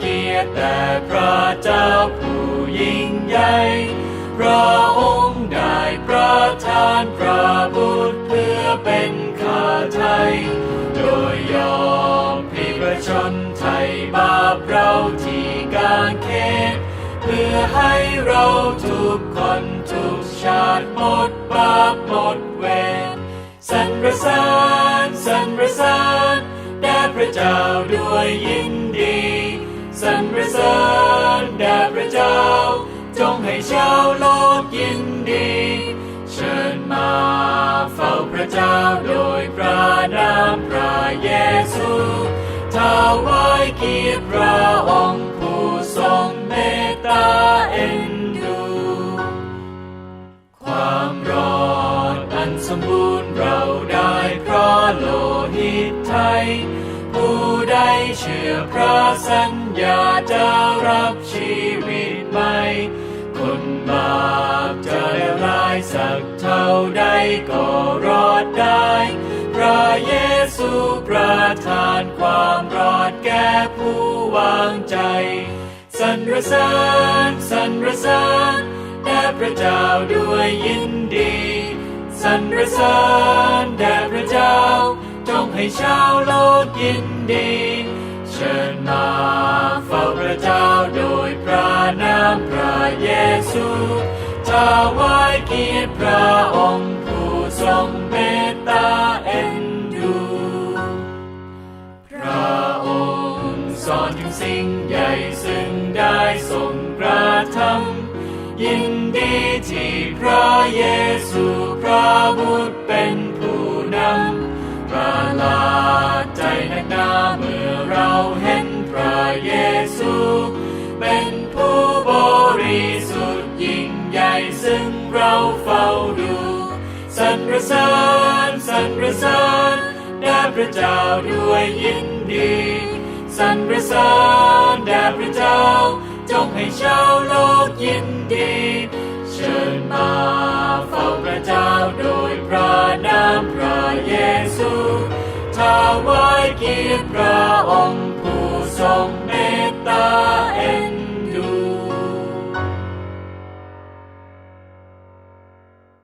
เกียรติแด่พระเจ้าผู้ยิ่งใหญ่พระองค์ได้ประทานพระบุตรเพื่อเป็นข้าไทย โดยยอมพิประชนไทยบาปเราที่การเขตเพื่อให้เราทุกคนทุกชาติหมดบาปหมดเวรสรรเสริญสรรเสริญแด่พระเจ้าด้วยยิ่ง สรรเสริญแด่พระเจ้า จงให้ชาวโลกยินดี เชิญมาเฝ้าพระเจ้าโดยพระนามพระเยซูถวายเกียรติพระองค์ผู้ทรงเมตตาเอ็นดู ความรอดอันสมบูรณ์เรา เชื่อพระสัญญาจะรับชีวิตใหม่ คนบาปจะร้ายสักเท่าใดก็รอดได้ พระเยซูประทานความรอดแก่ผู้วางใจ สรรเสริญสรรเสริญแด่พระเจ้าด้วยยินดีสรรเสริญแด่พระเจ้าจงให้ชาวโลกยินดี ชิญมาเฝ้าพระเจ้าโดยพระนามพระเยซูถวายเกียรติพระองค์ผู้ทรงเมตตาเอ็นดู พระองค์สอนถึงสิ่งใหญ่ซึ่งได้ทรงกระทำยินดีที่พระเยซูพระบุตรเป็นผู้นำประ เราเห็นพระเยซู เป็นผู้บริสุทธิ์ยิ่งใหญ่ซึ่งเราเฝ้าดู สรรเสริญสรรเสริญแด่พระเจ้าด้วยยินดีสรรเสริญแด่พระเจ้า จงให้ชาวโลกยินดี เชิญมา ไว้เกียรติพระองค์ผู้ทรงเมตตา